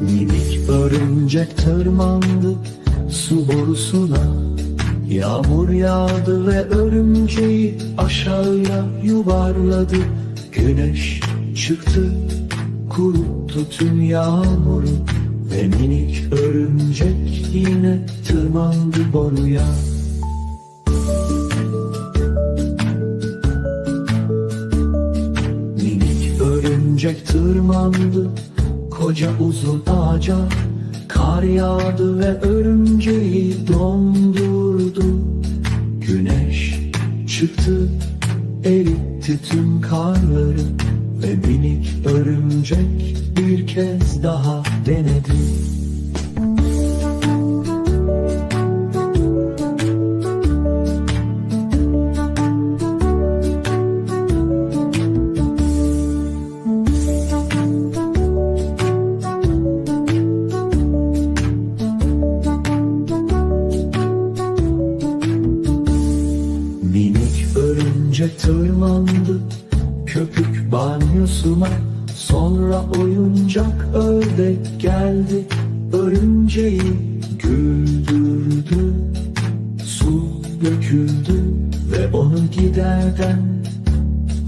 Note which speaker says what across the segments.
Speaker 1: Minik örümcek tırmandı su borusuna. Yağmur yağdı ve örümceği aşağıya yuvarladı. Güneş çıktı kuruttu tüm yağmuru. Ve minik örümcek yine tırmandı boruya örümcek tırmandı koca uzun ağaca. Kar yağdı ve örümceği dondurdu. Güneş çıktı eritti tüm karları. Ve minik örümcek bir kez daha köpük banyosuna Sonra oyuncak ördek geldi örümceği güldürdü. Su döküldü ve onu giderden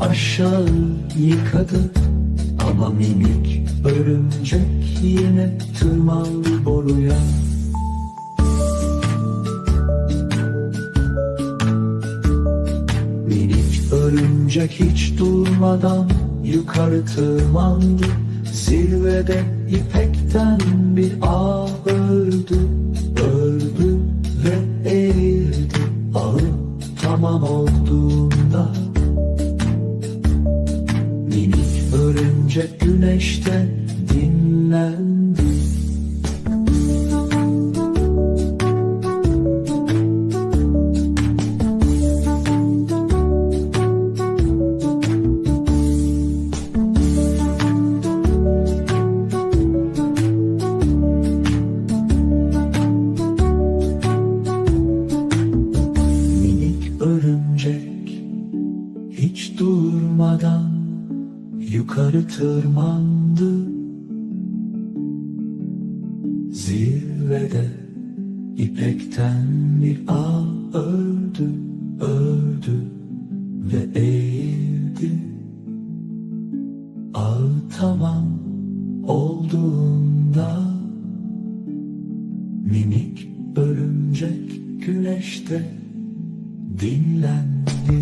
Speaker 1: aşağı yıkadı. Ama minik örümcek yine tırmandı boruya örümcek hiç durmadan yukarı tırmandı. Zirvede ipekten bir ağ ördü Ördü ve eğildi Ağı tamam olduğunda Minik örümcek güneşte hiç durmadan yukarı tırmandı. Zirvede ipekten bir ağ ördü, ördü ve eğildi. Ağ tamam olduğunda Minik örümcek güneşte dinlendi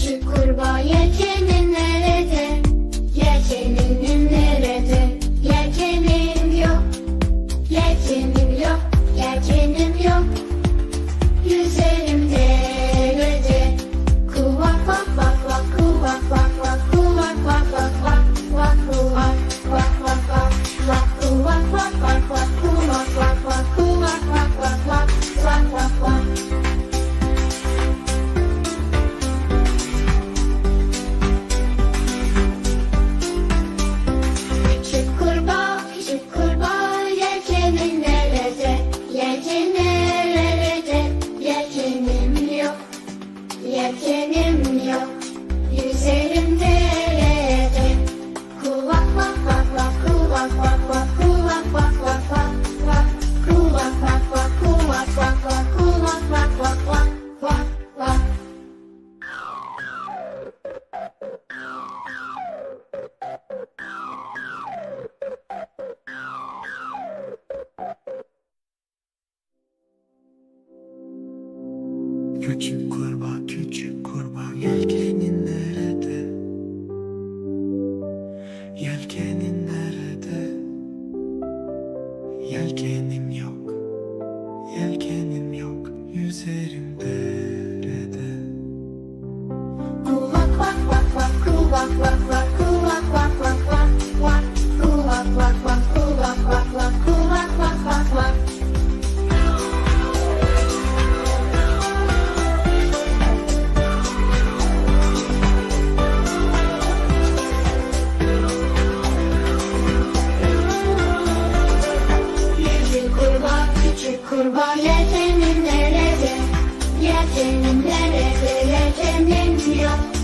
Speaker 2: Küçük kurbağa yelkeni Küçük kurbağa
Speaker 1: küçük kurbağa Yelken kurban Yetemin nerede? Yetemin nerede? Yetemin yok